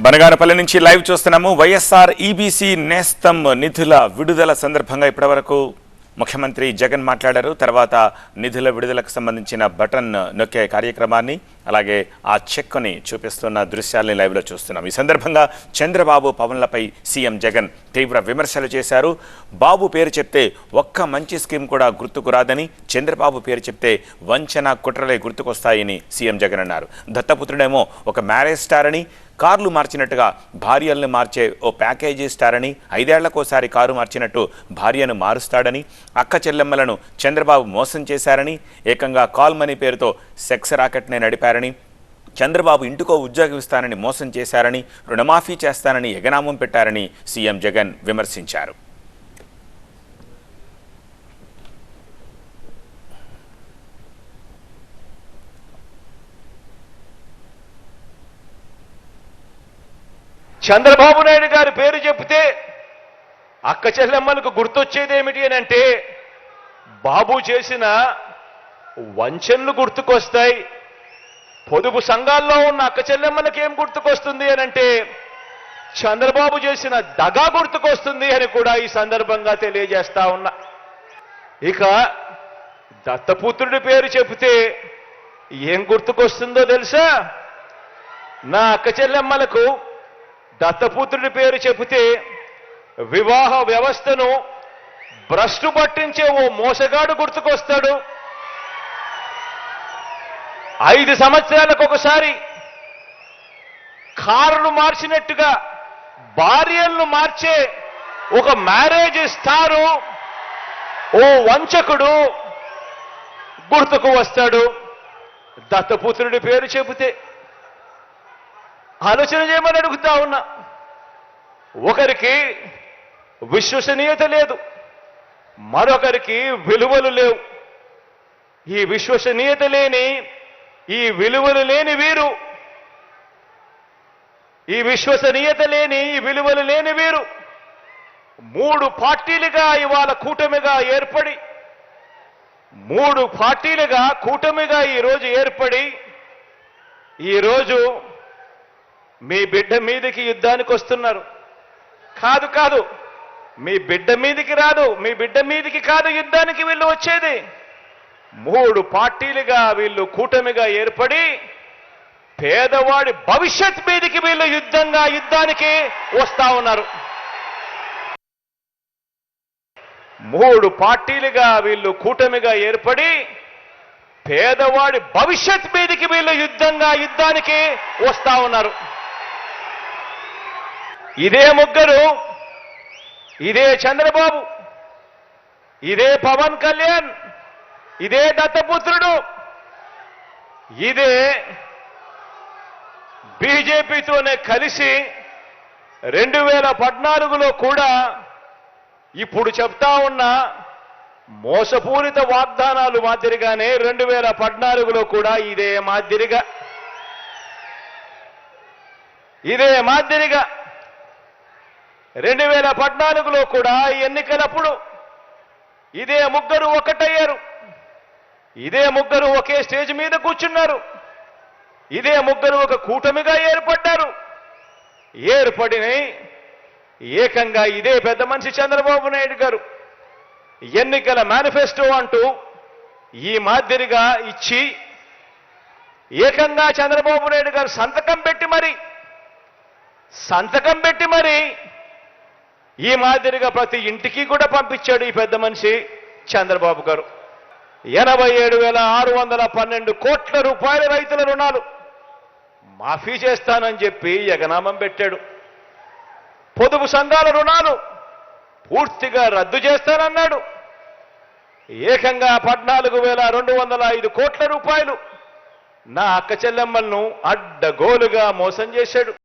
బనగానపల్లి నుంచి లైవ్ చూస్తున్నాము. వైఎస్ఆర్ ఈబీసీ నేస్తం నిధుల విడుదల సందర్భంగా ఇప్పటివరకు ముఖ్యమంత్రి జగన్ మాట్లాడారు. తర్వాత నిధుల విడుదలకు సంబంధించిన బటన్ నొక్కే కార్యక్రమాన్ని అలాగే ఆ చెక్కుని చూపిస్తున్న దృశ్యాల్ని లైవ్లో చూస్తున్నాం. ఈ సందర్భంగా చంద్రబాబు పవన్లపై సీఎం జగన్ తీవ్ర విమర్శలు చేశారు. బాబు పేరు చెప్తే ఒక్క మంచి స్కీమ్ కూడా గుర్తుకు రాదని చంద్రబాబు పేరు చెప్తే వంచన కుట్రలే గుర్తుకొస్తాయని సీఎం జగన్ అన్నారు. దత్తపుత్రుడేమో ఒక మ్యారేజ్ స్టార్ అని కార్లు మార్చినట్టుగా భార్యల్ని మార్చే ఓ ప్యాకేజీ స్టార్ అని ఐదేళ్ళకోసారి కారు మార్చినట్టు భార్యను మారుస్తాడని అక్క చెల్లెమ్మలను చంద్రబాబు మోసం చేశారని ఏకంగా కాల్ మనీ పేరుతో సెక్స్ రాకెట్నే నడిపారు చేశారని చంద్రబాబు ఇంటికో ఉద్యోగం ఇస్తానని మోసం చేశారని రుణమాఫీ చేస్తానని ఎగనామం పెట్టారని సీఎం జగన్ విమర్శించారు. చంద్రబాబు నాయుడు గారి పేరు చెప్తే అక్క చెల్లెమ్మలకు గుర్తొచ్చేది ఏమిటి అని అంటే బాబు చేసిన వంచనలు గుర్తుకొస్తాయి. పొదుపు సంఘాల్లో ఉన్న అక్క చెల్లెమ్మలకి ఏం గుర్తుకొస్తుంది అని అంటే చంద్రబాబు చేసిన దగా గుర్తుకొస్తుంది అని కూడా ఈ సందర్భంగా తెలియజేస్తా ఉన్నా. ఇక దత్తపుత్రుడి పేరు చెబితే ఏం గుర్తుకొస్తుందో తెలుసా? నా అక్క చెల్లెమ్మలకు దత్తపుత్రుడి పేరు చెబితే వివాహ వ్యవస్థను భ్రష్టు పట్టించే ఓ మోసగాడు గుర్తుకొస్తాడు. ఐదు సంవత్సరాలకు ఒకసారి కారును మార్చినట్టుగా భార్యలను మార్చే ఒక మ్యారేజ్ స్టారు ఓ వంచకుడు గుర్తుకు వస్తాడు. దత్తపుత్రుడి పేరు చెబితే ఆలోచన చేయమని అడుగుతా ఉన్నా. ఒకరికి విశ్వసనీయత లేదు మరొకరికి విలువలు లేవు. ఈ విశ్వసనీయత లేని ఈ విలువలు లేని వీరు. ఈ విశ్వసనీయత లేని ఈ విలువలు లేని వీరు. మూడు పార్టీలుగా ఇవాళ కూటమిగా ఏర్పడి మూడు పార్టీలుగా కూటమిగా ఈరోజు ఏర్పడి ఈరోజు మీ బిడ్డ మీదకి యుద్ధానికి వస్తున్నారు. కాదు కాదు. మీ బిడ్డ మీదకి రాదు మీ బిడ్డ మీదకి కాదు యుద్ధానికి వీళ్ళు వచ్చేది. మూడు పార్టీలుగా వీళ్ళు కూటమిగా ఏర్పడి పేదవాడి భవిష్యత్ మీదకి వీళ్ళు యుద్ధంగా యుద్ధానికి వస్తా ఉన్నారు. మూడు పార్టీలుగా వీళ్ళు కూటమిగా ఏర్పడి పేదవాడి భవిష్యత్ మీదకి వీళ్ళు యుద్ధంగా యుద్ధానికి వస్తా ఉన్నారు. ఇదే ముగ్గురు ఇదే చంద్రబాబు ఇదే పవన్ కళ్యాణ్ ఇదే దత్తపుత్రుడు. ఇదే బీజేపీతోనే కలిసి రెండు వేల పద్నాలుగులో కూడా ఇప్పుడు చెప్తా ఉన్న మోసపూరిత వాగ్దానాలు మాదిరిగానే రెండు వేల పద్నాలుగులో కూడా ఇదే మాదిరిగా. ఇదే మాదిరిగా రెండు వేల పద్నాలుగులో కూడా ఎన్నికలప్పుడు ఇదే ముగ్గురు ఒకటయ్యారు. ఇదే ముగ్గురు ఒకే స్టేజ్ మీద కూర్చున్నారు. ఇదే ముగ్గురు ఒక కూటమిగా ఏర్పడ్డారు. ఏర్పడిన ఏకంగా ఇదే పెద్ద మనిషి చంద్రబాబు నాయుడు గారు ఎన్నికల మేనిఫెస్టో అంటూ ఈ మాదిరిగా ఇచ్చి ఏకంగా చంద్రబాబు నాయుడు గారు సంతకం పెట్టి మరి సంతకం పెట్టి మరి ఈ మాదిరిగా ప్రతి ఇంటికి కూడా పంపించాడు ఈ పెద్ద మనిషి చంద్రబాబు గారు. ఎనభై ఏడు వేల ఆరు వందల పన్నెండు కోట్ల రూపాయల రైతుల రుణాలు. మాఫీ చేస్తానని చెప్పి ఎగనామం పెట్టాడు. పొదుపు సంఘాల రుణాలు పూర్తిగా రద్దు చేస్తానన్నాడు. ఏకంగా పద్నాలుగు వేల రెండు వందల ఐదు కోట్ల రూపాయలు నా అక్క చెల్లెమ్మలను అడ్డగోలుగా మోసం చేశాడు.